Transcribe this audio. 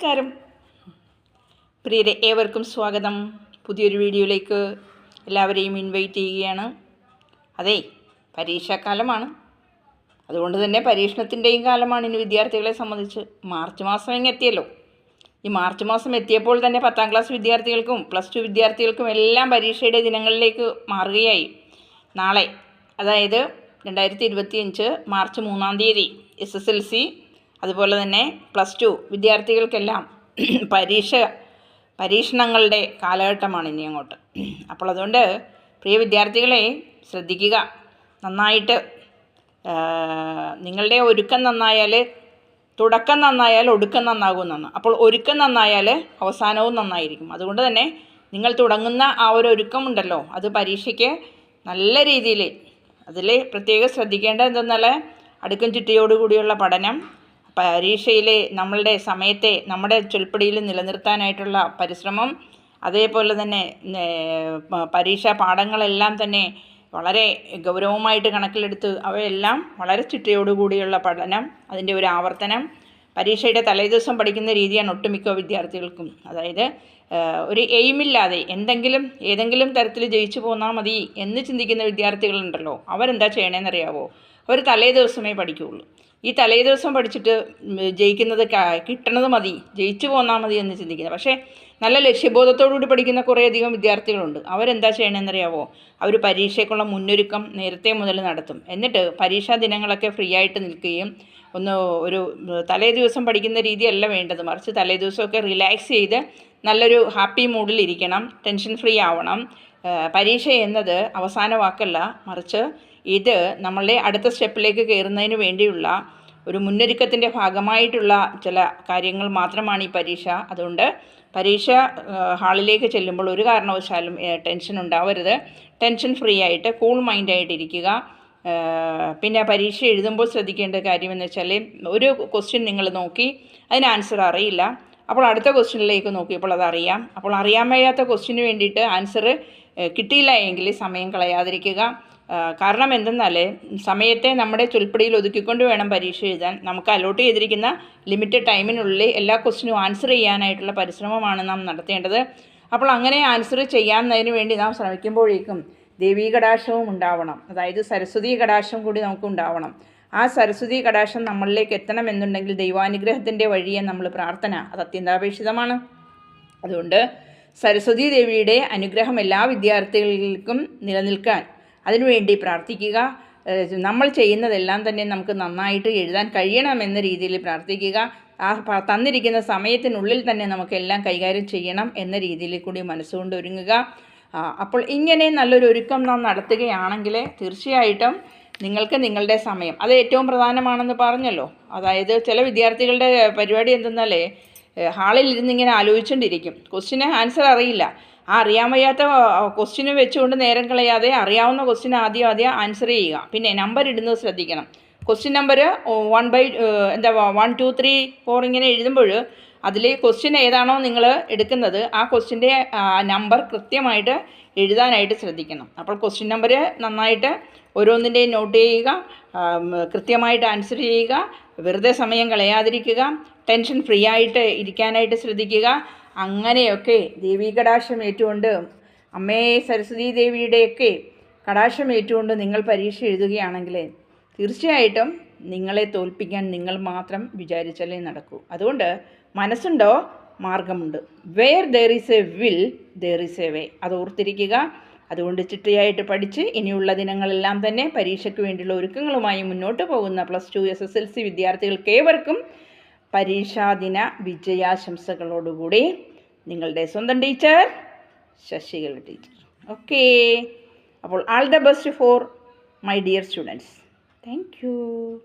നമസ്കാരം. പ്രിയരെ ഏവർക്കും സ്വാഗതം. പുതിയൊരു വീഡിയോയിലേക്ക് എല്ലാവരെയും ഇൻവൈറ്റ് ചെയ്യുകയാണ്. അതെ പരീക്ഷാക്കാലമാണ് അതുകൊണ്ട് തന്നെ പരീക്ഷണത്തിന്റെയും കാലമാണ് ഇനി വിദ്യാർത്ഥികളെ സംബന്ധിച്ച്. മാർച്ച് മാസം ഇങ്ങ് എത്തിയല്ലോ. ഈ മാർച്ച് മാസം എത്തിയപ്പോൾ തന്നെ പത്താം ക്ലാസ് വിദ്യാർത്ഥികൾക്കും പ്ലസ് ടു വിദ്യാർത്ഥികൾക്കും എല്ലാം പരീക്ഷയുടെ ദിനങ്ങളിലേക്ക് മാറുകയായി. നാളെ അതായത് രണ്ടായിരത്തി ഇരുപത്തിയഞ്ച് മാർച്ച് മൂന്നാം തീയതി എസ് എസ് എൽ സി അതുപോലെ തന്നെ പ്ലസ് ടു വിദ്യാർത്ഥികൾക്കെല്ലാം പരീക്ഷ പരീക്ഷണങ്ങളുടെ കാലഘട്ടമാണ് ഇനി അങ്ങോട്ട്. അപ്പോൾ അതുകൊണ്ട് പ്രിയ വിദ്യാർത്ഥികളെ ശ്രദ്ധിക്കുക. നന്നായിട്ട് നിങ്ങളുടെ ഒരുക്കം നന്നായാൽ തുടക്കം നന്നായാൽ ഒടുക്കം നന്നാകും നന്ന് അപ്പോൾ ഒരുക്കം നന്നായാൽ അവസാനവും നന്നായിരിക്കും. അതുകൊണ്ട് തന്നെ നിങ്ങൾ തുടങ്ങുന്ന ആ ഒരു ഒരുക്കമുണ്ടല്ലോ അത് പരീക്ഷയ്ക്ക് നല്ല രീതിയിൽ അതിൽ പ്രത്യേകം ശ്രദ്ധിക്കേണ്ടത് എന്തെന്നാൽ അടുക്കും ചിട്ടയോടുകൂടിയുള്ള പഠനം പരീക്ഷയിലെ നമ്മളുടെ സമയത്തെ നമ്മുടെ ചൊൽപ്പടിയിൽ നിലനിർത്താനായിട്ടുള്ള പരിശ്രമം അതേപോലെ തന്നെ പരീക്ഷാ പാഠങ്ങളെല്ലാം തന്നെ വളരെ ഗൗരവമായിട്ട് കണക്കിലെടുത്ത് അവയെല്ലാം വളരെ ചിട്ടയോടുകൂടിയുള്ള പഠനം അതിന്റെ ഒരു ആവർത്തനം പരീക്ഷയുടെ തലേദിവസം പഠിക്കുന്ന രീതിയാണ് ഒട്ടുമിക്ക വിദ്യാർത്ഥികൾക്കും. അതായത് ഒരു എയിമില്ലാതെ എന്തെങ്കിലും ഏതെങ്കിലും തരത്തിൽ ജയിച്ചു പോന്നാൽ മതി എന്ന് ചിന്തിക്കുന്ന വിദ്യാർത്ഥികളുണ്ടല്ലോ. അവരെന്താ ചെയ്യണമെന്നറിയാവോ അവർ തലേ ദിവസമേ പഠിക്കുകയുള്ളൂ. ഈ തലേ ദിവസം പഠിച്ചിട്ട് ജയിക്കുന്നത് കിട്ടണത് മതി ജയിച്ചു പോന്നാൽ മതി എന്ന് ചിന്തിക്കുന്നത്. പക്ഷേ നല്ല ലക്ഷ്യബോധത്തോടുകൂടി പഠിക്കുന്ന കുറേയധികം വിദ്യാർത്ഥികളുണ്ട്. അവരെന്താ ചെയ്യണമെന്നറിയാവോ അവർ പരീക്ഷയ്ക്കുള്ള മുന്നൊരുക്കം നേരത്തെ മുതൽ നടത്തും. എന്നിട്ട് പരീക്ഷാ ദിനങ്ങളൊക്കെ ഫ്രീ ആയിട്ട് നിൽക്കുകയും ഒന്ന് ഒരു തലേ ദിവസം പഠിക്കുന്ന രീതിയല്ല വേണ്ടത്. മറിച്ച് തലേ ദിവസമൊക്കെ റിലാക്സ് ചെയ്ത് നല്ലൊരു ഹാപ്പി മൂഡിൽ ഇരിക്കണം ടെൻഷൻ ഫ്രീ ആവണം. പരീക്ഷ എന്നത് അവസാന വാക്കല്ല. മറിച്ച് ഇത് നമ്മളുടെ അടുത്ത സ്റ്റെപ്പിലേക്ക് കയറുന്നതിന് വേണ്ടിയുള്ള ഒരു മുന്നൊരുക്കത്തിന്റെ ഭാഗമായിട്ടുള്ള ചില കാര്യങ്ങൾ മാത്രമാണ് ഈ പരീക്ഷ. അതുകൊണ്ട് പരീക്ഷ ഹാളിലേക്ക് ചെല്ലുമ്പോൾ ഒരു കാരണവശാലും ടെൻഷൻ ഉണ്ടാവരുത്. ടെൻഷൻ ഫ്രീ ആയിട്ട് കൂൾ മൈൻഡായിട്ട് ഇരിക്കുക. പിന്നെ പരീക്ഷ എഴുതുമ്പോൾ ശ്രദ്ധിക്കേണ്ട കാര്യമെന്ന് വെച്ചാൽ ഒരു ക്വസ്റ്റ്യൻ നിങ്ങൾ നോക്കി അതിന് ആൻസർ അറിയില്ല. അപ്പോൾ അടുത്ത ക്വസ്റ്റ്യനിലേക്ക് നോക്കിയപ്പോൾ അതറിയാം അപ്പോൾ അറിയാൻ വയ്യാത്ത ക്വസ്റ്റ്യന് വേണ്ടിയിട്ട് ആൻസർ കിട്ടിയില്ല എങ്കിൽ സമയം കളയാതിരിക്കുക. കാരണം എന്തെന്നാൽ സമയത്തെ നമ്മുടെ ചുൽപ്പടിയിൽ ഒതുക്കിക്കൊണ്ട് വേണം പരീക്ഷ എഴുതാൻ. നമുക്ക് അലോട്ട് ചെയ്തിരിക്കുന്ന ലിമിറ്റഡ് ടൈമിനുള്ളിൽ എല്ലാ ക്വസ്റ്റിനും ആൻസർ ചെയ്യാനായിട്ടുള്ള പരിശ്രമമാണ് നാം നടത്തേണ്ടത്. അപ്പോൾ അങ്ങനെ ആൻസർ ചെയ്യാവുന്നതിന് വേണ്ടി നാം ശ്രമിക്കുമ്പോഴേക്കും ദേവീ കടാക്ഷവും ഉണ്ടാവണം. അതായത് സരസ്വതി കടാക്ഷം കൂടി നമുക്ക് ഉണ്ടാവണം. ആ സരസ്വതി കടാക്ഷം നമ്മളിലേക്ക് എത്തണമെന്നുണ്ടെങ്കിൽ ദൈവാനുഗ്രഹത്തിന്റെ വഴിയെ നമ്മൾ പ്രാർത്ഥന. അത് അത്യന്താപേക്ഷിതമാണ്. അതുകൊണ്ട് സരസ്വതി ദേവിയുടെ അനുഗ്രഹം എല്ലാ വിദ്യാർത്ഥികൾക്കും നിലനിൽക്കാൻ അതിനുവേണ്ടി പ്രാർത്ഥിക്കുക. നമ്മൾ ചെയ്യുന്നതെല്ലാം തന്നെ നമുക്ക് നന്നായിട്ട് എഴുതാൻ കഴിയണമെന്ന രീതിയിൽ പ്രാർത്ഥിക്കുക. ആ തന്നിരിക്കുന്ന സമയത്തിനുള്ളിൽ തന്നെ നമുക്കെല്ലാം കൈകാര്യം ചെയ്യണം എന്ന രീതിയിൽ കൂടി മനസ്സുകൊണ്ട് ഒരുങ്ങുക. അപ്പോൾ ഇങ്ങനെ നല്ലൊരു ഒരുക്കം നാം നടത്തുകയാണെങ്കിൽ തീർച്ചയായിട്ടും നിങ്ങൾക്ക് നിങ്ങളുടെ സമയം അത് ഏറ്റവും പ്രധാനമാണെന്ന് പറഞ്ഞല്ലോ. അതായത് ചില വിദ്യാർത്ഥികളുടെ പരിപാടി എന്തെന്നാലേ ഹാളിൽ ഇരുന്നിങ്ങനെ ആലോചിച്ചുകൊണ്ടിരിക്കും ക്വസ്റ്റിന് ആൻസർ അറിയില്ല. ആ അറിയാൻ വയ്യാത്ത ക്വസ്റ്റിന് വെച്ചുകൊണ്ട് നേരം കളയാതെ അറിയാവുന്ന ക്വസ്റ്റിന് ആദ്യം ആദ്യം ആൻസർ ചെയ്യുക. പിന്നെ നമ്പർ ഇടുന്നത് ശ്രദ്ധിക്കണം. ക്വസ്റ്റ്യൻ നമ്പർ വൺ ബൈ എന്താ വൺ ടു ത്രീ ഫോർ ഇങ്ങനെ എഴുതുമ്പോൾ അതിൽ ക്വസ്റ്റ്യൻ ഏതാണോ നിങ്ങൾ എടുക്കുന്നത് ആ ക്വസ്റ്റ്യന്റെ നമ്പർ കൃത്യമായിട്ട് എഴുതാനായിട്ട് ശ്രദ്ധിക്കണം. അപ്പോൾ ക്വസ്റ്റ്യൻ നമ്പർ നന്നായിട്ട് ഓരോന്നിന്റെയും നോട്ട് ചെയ്യുക കൃത്യമായിട്ട് ആൻസർ ചെയ്യുക വെറുതെ സമയം കളയാതിരിക്കുക ടെൻഷൻ ഫ്രീ ആയിട്ട് ഇരിക്കാനായിട്ട് ശ്രദ്ധിക്കുക. അങ്ങനെയൊക്കെ ദേവീ കടാക്ഷം ഏറ്റുകൊണ്ട് അമ്മേ സരസ്വതി ദേവിയുടെയൊക്കെ കടാക്ഷം ഏറ്റുകൊണ്ട് നിങ്ങൾ പരീക്ഷ എഴുതുകയാണെങ്കിൽ തീർച്ചയായിട്ടും നിങ്ങളെ തോൽപ്പിക്കാൻ നിങ്ങൾ മാത്രം വിചാരിച്ചാലേ നടക്കൂ. അതുകൊണ്ട് മനസ്സുണ്ടോ? മാർഗമുണ്ട്. Where there is a will there is a way അത് ഓർത്തിരിക്കുക. അതുകൊണ്ട് ചിട്ടയായിട്ട് പഠിച്ച് ഇനിയുള്ള ദിനങ്ങളെല്ലാം തന്നെ പരീക്ഷയ്ക്ക് വേണ്ടിയുള്ള ഒരുക്കങ്ങളുമായി മുന്നോട്ട് പോകുന്ന plus two S S L C വിദ്യാർത്ഥികൾക്ക് ഏവർക്കും പരീക്ഷാദിന വിജയാശംസകളോടുകൂടി നിങ്ങളുടെ സ്വന്തം ടീച്ചർ ശശികല ടീച്ചർ. ഓക്കേ. അപ്പോൾ all the best for my dear students. Thank you.